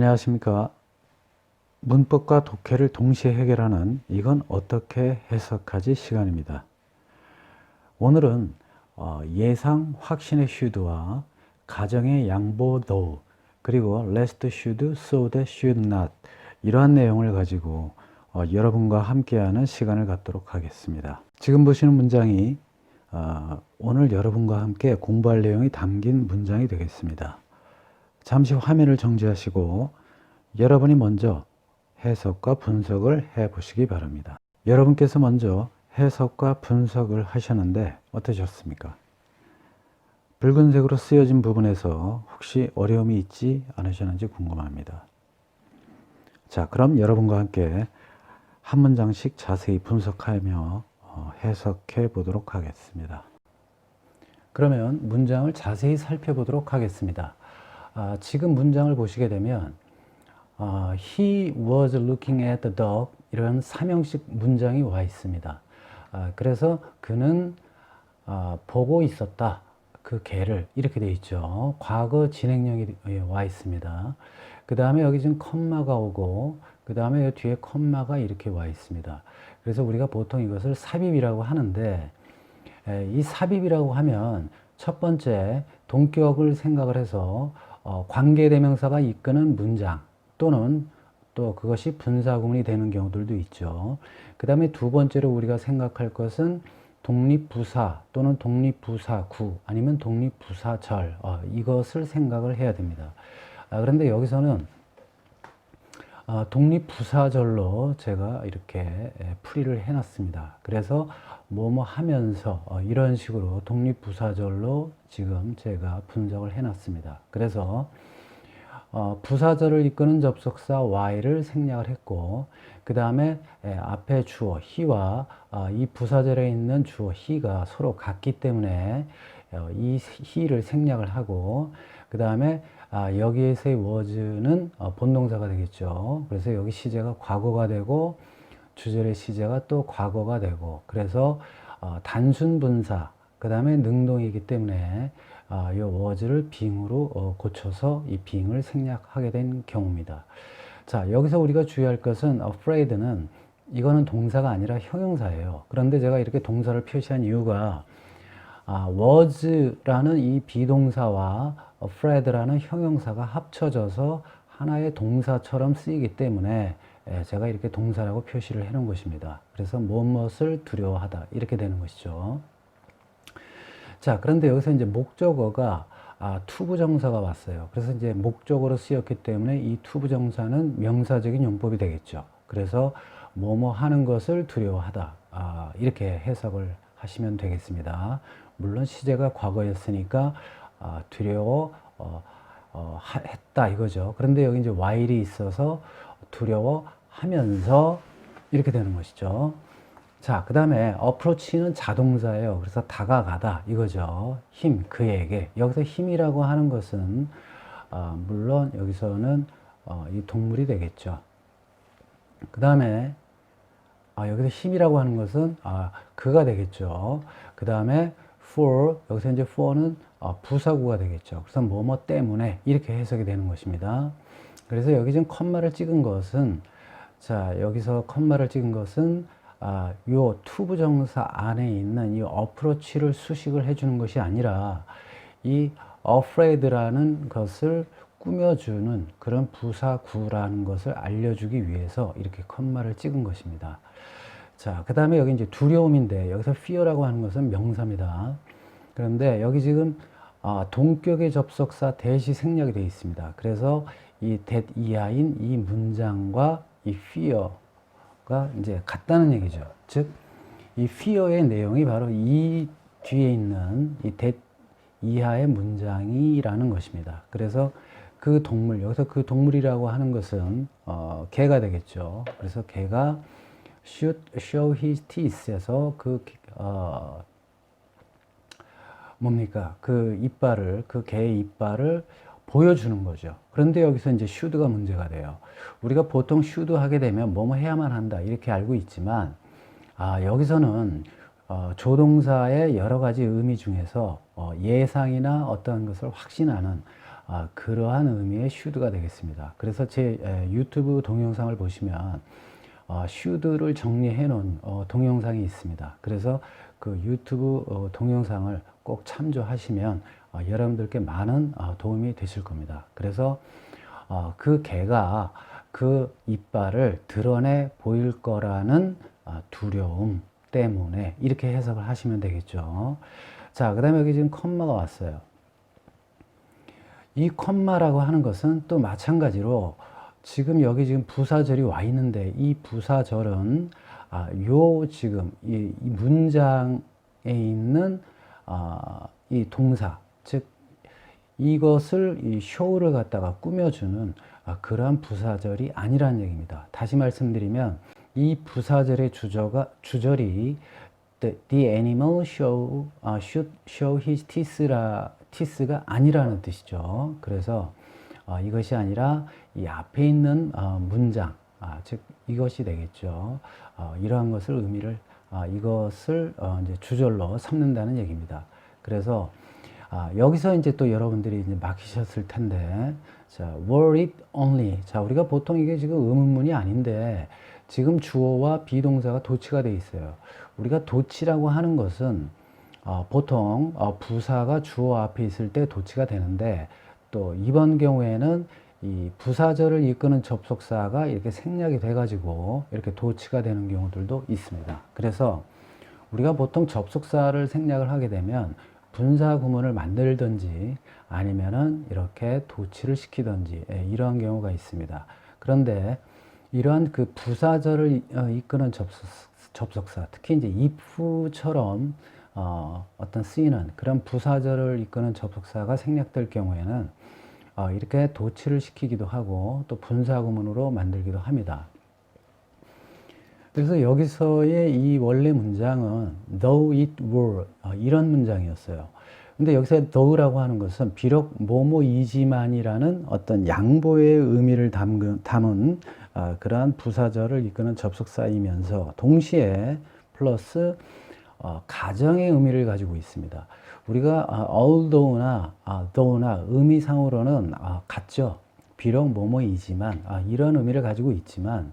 안녕하십니까. 문법과 독해를 동시에 해결하는 이건 어떻게 해석하지 시간입니다. 오늘은 어, 예상 확신의 should와 가정의 양보 though 그리고 lest should, so that should not 이러한 내용을 가지고 어, 여러분과 함께하는 시간을 갖도록 하겠습니다. 지금 보시는 문장이 어, 오늘 여러분과 함께 공부할 내용이 담긴 문장이 되겠습니다. 잠시 화면을 정지하시고 여러분이 먼저 해석과 분석을 해 보시기 바랍니다. 여러분께서 먼저 해석과 분석을 하셨는데 어떠셨습니까? 붉은색으로 쓰여진 부분에서 혹시 어려움이 있지 않으셨는지 궁금합니다. 자, 그럼 여러분과 함께 한 문장씩 자세히 분석하며 어, 해석해 보도록 하겠습니다. 그러면 문장을 자세히 살펴보도록 하겠습니다. 아, 지금 문장을 보시게 되면 아, He was looking at the dog 이런 삼형식 문장이 와 있습니다. 아, 그래서 그는 아, 보고 있었다. 그 개를 이렇게 돼 있죠. 과거 진행형이 와 있습니다. 그 다음에 여기 지금 컴마가 오고 그 다음에 뒤에 컴마가 이렇게 와 있습니다. 그래서 우리가 보통 이것을 삽입이라고 하는데 에, 이 삽입이라고 하면 첫 번째 동격을 생각을 해서 어, 관계대명사가 이끄는 문장 또는 또 그것이 분사구문이 되는 경우들도 있죠. 그 다음에 두 번째로 우리가 생각할 것은 독립부사 또는 독립부사구 아니면 독립부사절 어, 이것을 생각을 해야 됩니다. 아, 그런데 여기서는 아, 독립부사절로 제가 이렇게 에, 풀이를 해놨습니다. 그래서 뭐뭐 하면서 어, 이런 식으로 독립부사절로 지금 제가 분석을 해놨습니다. 그래서 어, 부사절을 이끄는 접속사 y를 생략을 했고 그 다음에 앞에 주어 he와 어, 이 부사절에 있는 주어 he가 서로 같기 때문에 어, 이 he를 생략을 하고 그 다음에 아, 여기에서의 was는 어, 본동사가 되겠죠. 그래서 여기 시제가 과거가 되고 주절의 시제가 또 과거가 되고 그래서 어, 단순 분사 그 다음에 능동이기 때문에 아, 이 was를 being으로 어, 고쳐서 이 being을 생략하게 된 경우입니다. 자 여기서 우리가 주의할 것은 afraid는 이거는 동사가 아니라 형용사예요. 그런데 제가 이렇게 동사를 표시한 이유가 아, was라는 이 비동사와 afraid라는 형용사가 합쳐져서 하나의 동사처럼 쓰이기 때문에 예, 제가 이렇게 동사라고 표시를 해 놓은 것입니다. 그래서 무엇을 두려워하다 이렇게 되는 것이죠. 자, 그런데 여기서 이제 목적어가 아, 투부정사가 왔어요. 그래서 이제 목적어로 쓰였기 때문에 이 투부정사는 명사적인 용법이 되겠죠. 그래서 뭐뭐 하는 것을 두려워하다. 아, 이렇게 해석을 하시면 되겠습니다. 물론 시제가 과거였으니까 아, 두려워 어, 어, 하, 했다 이거죠. 그런데 여기 이제 while이 있어서 두려워하면서 이렇게 되는 것이죠. 자, 그 다음에 approach는 자동사예요. 그래서 다가가다 이거죠. 힘, 그에게. 여기서 힘이라고 하는 것은 어, 물론 여기서는 어, 이 동물이 되겠죠. 그 다음에 아, 여기서 힘이라고 하는 것은 아, 그가 되겠죠. 그 다음에 for 여기서 이제 for는 어, 부사구가 되겠죠. 그래서 뭐뭐 때문에 이렇게 해석이 되는 것입니다. 그래서 여기 지금 컴마를 찍은 것은 자 여기서 컴마를 찍은 것은 아, 요 투부 정사 안에 있는 이 어프로치를 수식을 해주는 것이 아니라 이 afraid라는 것을 꾸며주는 그런 부사구라는 것을 알려주기 위해서 이렇게 컴마를 찍은 것입니다. 자, 그 다음에 여기 이제 두려움인데 여기서 fear라고 하는 것은 명사입니다. 그런데 여기 지금 아, 동격의 접속사 대시 생략이 되어 있습니다. 그래서 이 that 이하인 이 문장과 이 fear가 이제 같다는 얘기죠. 즉, 이 fear의 내용이 바로 이 뒤에 있는 이 that 이하의 문장이라는 것입니다. 그래서 그 동물, 여기서 그 동물이라고 하는 것은 어, 개가 되겠죠. 그래서 개가 should show his teeth에서 그 어, 뭡니까 그 이빨을 그 개의 이빨을 보여주는 거죠. 그런데 여기서 이제 should가 문제가 돼요. 우리가 보통 should 하게 되면 뭐뭐 해야만 한다 이렇게 알고 있지만 아 여기서는 어, 조동사의 여러 가지 의미 중에서 어, 예상이나 어떤 것을 확신하는 아, 그러한 의미의 should가 되겠습니다. 그래서 제 에, 유튜브 동영상을 보시면 어, should를 정리해 놓은 어, 동영상이 있습니다. 그래서 그 유튜브 어, 동영상을 꼭 참조하시면 어, 여러분들께 많은 어, 도움이 되실 겁니다. 그래서 어, 그 개가 그 이빨을 드러내 보일 거라는 어, 두려움 때문에 이렇게 해석을 하시면 되겠죠. 자, 그 다음에 여기 지금 컴마가 왔어요. 이 컴마라고 하는 것은 또 마찬가지로 지금 여기 지금 부사절이 와 있는데 이 부사절은 아, 요 지금 이, 이 문장에 있는 아, 이 동사 즉 이것을 이 show를 갖다가 꾸며주는 아, 그러한 부사절이 아니라는 얘기입니다. 다시 말씀드리면 이 부사절의 주저가 주절이 the, the animal show 아, should show his teeth라 teeth가 아니라는 뜻이죠. 그래서 어, 이것이 아니라 이 앞에 있는 어, 문장 아, 즉 이것이 되겠죠. 어, 이러한 것을 의미를 아, 이것을 어, 이제 주절로 삼는다는 얘기입니다. 그래서 아, 여기서 이제 또 여러분들이 이제 막히셨을 텐데, 자, were it only. 자, 우리가 보통 이게 지금 의문문이 아닌데, 지금 주어와 비동사가 도치가 돼 있어요. 우리가 도치라고 하는 것은, 어, 보통, 어, 부사가 주어 앞에 있을 때 도치가 되는데, 또 이번 경우에는 이 부사절을 이끄는 접속사가 이렇게 생략이 돼가지고, 이렇게 도치가 되는 경우들도 있습니다. 그래서, 우리가 보통 접속사를 생략을 하게 되면 분사 구문을 만들든지 아니면은 이렇게 도치를 시키든지 예, 이러한 경우가 있습니다. 그런데 이러한 그 부사절을 이- 어, 이끄는 접속, 접속 사, 특히 이제 if처럼 어, 어떤 쓰이는 그런 부사절을 이끄는 접속사가 생략될 경우에는 어, 이렇게 도치를 시키기도 하고 또 분사 구문으로 만들기도 합니다. 그래서 여기서의 이 원래 문장은 though it were 어, 이런 문장이었어요. 근데 여기서 though라고 하는 것은 비록 뭐뭐이지만이라는 어떤 양보의 의미를 담은, 담은 어, 그러한 부사절을 이끄는 접속사이면서 동시에 플러스 어, 가정의 의미를 가지고 있습니다. 우리가 아, although나 아, though나 의미상으로는 아, 같죠. 비록 뭐뭐이지만 아, 이런 의미를 가지고 있지만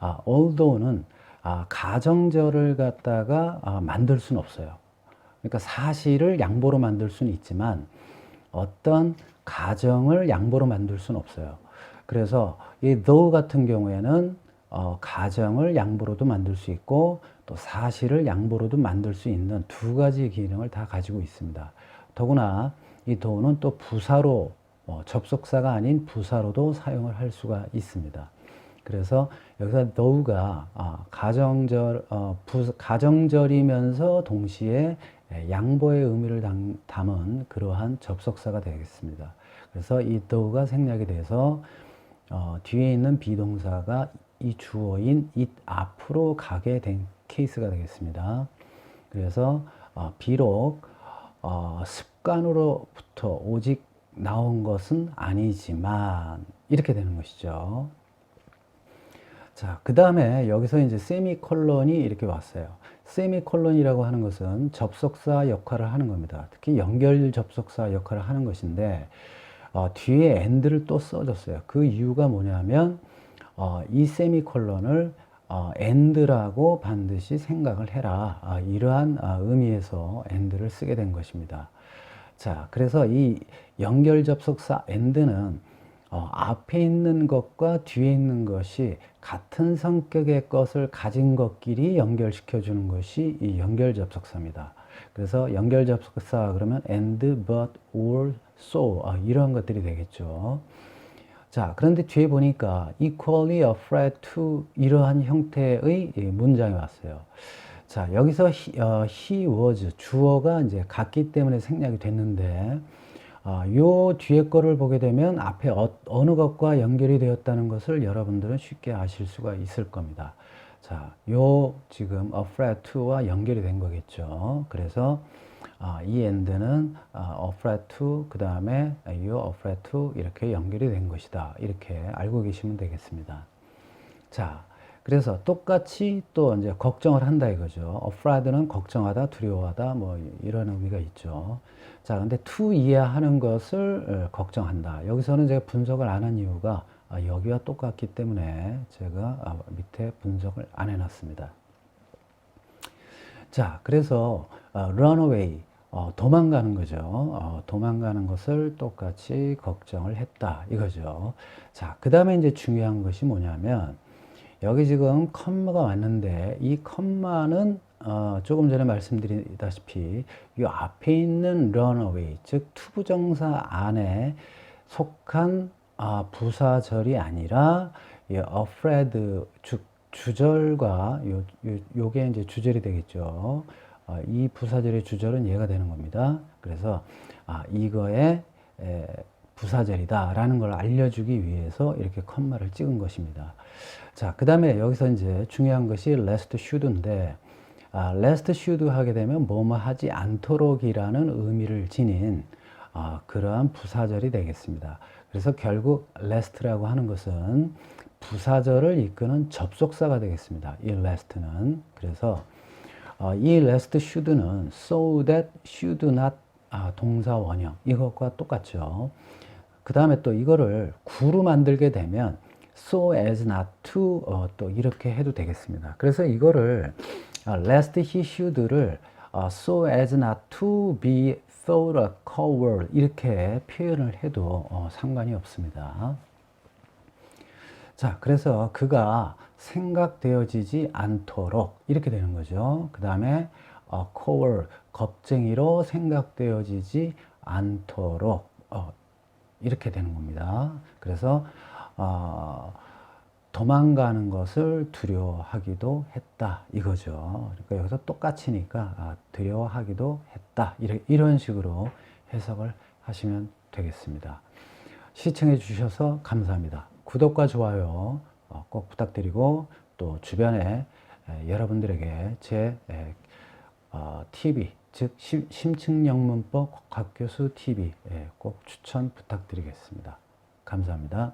아, although는 아, 가정절을 갖다가 아, 만들 수는 없어요. 그러니까 사실을 양보로 만들 수는 있지만 어떤 가정을 양보로 만들 수는 없어요. 그래서 이 though 같은 경우에는 어, 가정을 양보로도 만들 수 있고 또 사실을 양보로도 만들 수 있는 두 가지 기능을 다 가지고 있습니다. 더구나 이 though는 또 부사로 어, 접속사가 아닌 부사로도 사용을 할 수가 있습니다. 그래서 여기서 though가 아, 가정절 어, 부, 가정절이면서 동시에 예, 양보의 의미를 담, 담은 그러한 접속사가 되겠습니다. 그래서 이 though가 생략이 돼서 어, 뒤에 있는 비동사가 이 주어인 it 앞으로 가게 된 케이스가 되겠습니다. 그래서 어, 비록 어, 습관으로부터 오직 나온 것은 아니지만 이렇게 되는 것이죠. 자, 그 다음에 여기서 이제 세미콜론이 이렇게 왔어요. 세미콜론이라고 하는 것은 접속사 역할을 하는 겁니다. 특히 연결 접속사 역할을 하는 것인데, 어, 뒤에 end를 또 써줬어요. 그 이유가 뭐냐면, 어, 이 세미콜론을 어, end라고 반드시 생각을 해라. 아, 이러한 아, 의미에서 end를 쓰게 된 것입니다. 자, 그래서 이 연결 접속사 end는 어, 앞에 있는 것과 뒤에 있는 것이 같은 성격의 것을 가진 것끼리 연결시켜 주는 것이 이 연결 접속사입니다. 그래서 연결 접속사 그러면 and, but, or, so 아, 이러한 것들이 되겠죠. 자, 그런데 뒤에 보니까 equally afraid to 이러한 형태의 이 문장이 왔어요. 자, 여기서 he, 어, he was 주어가 이제 같기 때문에 생략이 됐는데 아, 요 뒤에 거를 보게 되면 앞에 어, 느 것과 연결이 되었다는 것을 여러분들은 쉽게 아실 수가 있을 겁니다. 자, 요 지금 afraid to와 연결이 된 거겠죠. 그래서 아, 이 end는 아, afraid to 그 다음에 요 afraid to 이렇게 연결이 된 것이다. 이렇게 알고 계시면 되겠습니다. 자, 그래서 똑같이 또 이제 걱정을 한다 이거죠. afraid는 걱정하다, 두려워하다 뭐 이런 의미가 있죠. 자, 근데 to 이해하는 것을 어, 걱정한다. 여기서는 제가 분석을 안 한 이유가 아, 여기와 똑같기 때문에 제가 아, 밑에 분석을 안 해놨습니다. 자, 그래서 어, runaway 어, 도망가는 거죠. 어, 도망가는 것을 똑같이 걱정을 했다 이거죠. 자, 그 다음에 이제 중요한 것이 뭐냐면 여기 지금 컴마가 왔는데 이 컴마는 어, 조금 전에 말씀드리다시피 이 앞에 있는 runaway 즉 투부정사 안에 속한 아, 부사절이 아니라 이 afraid 주, 주절과 요, 요, 요게 이제 주절이 되겠죠. 어, 이 부사절의 주절은 얘가 되는 겁니다. 그래서 아, 이거의 에, 부사절이다라는 걸 알려주기 위해서 이렇게 컴마를 찍은 것입니다. 자, 그 다음에 여기서 이제 중요한 것이 lest should인데, 아, lest should 하게 되면 뭐뭐 하지 않도록이라는 의미를 지닌 아, 그러한 부사절이 되겠습니다. 그래서 결국 lest라고 하는 것은 부사절을 이끄는 접속사가 되겠습니다. 이 lest는. 그래서 어, 이 lest should는 so that should not 아, 동사 원형 이것과 똑같죠. 그 다음에 또 이거를 구로 만들게 되면 so as not to 어, 또 이렇게 해도 되겠습니다. 그래서 이거를 어, lest he should를 어, so as not to be thought a coward 이렇게 표현을 해도 어, 상관이 없습니다. 자, 그래서 그가 생각되어지지 않도록 이렇게 되는 거죠. 그 다음에 어, coward 겁쟁이로 생각되어지지 않도록 어, 이렇게 되는 겁니다. 그래서 어, 도망가는 것을 두려워하기도 했다 이거죠. 그러니까 여기서 똑같이니까 아, 두려워하기도 했다 이런, 이런 식으로 해석을 하시면 되겠습니다. 시청해 주셔서 감사합니다. 구독과 좋아요 어, 꼭 부탁드리고 또 주변에 에, 여러분들에게 제 에, 어, TV 즉 심, 심층영문법 곽교수 TV 예, 꼭 추천 부탁드리겠습니다. 감사합니다.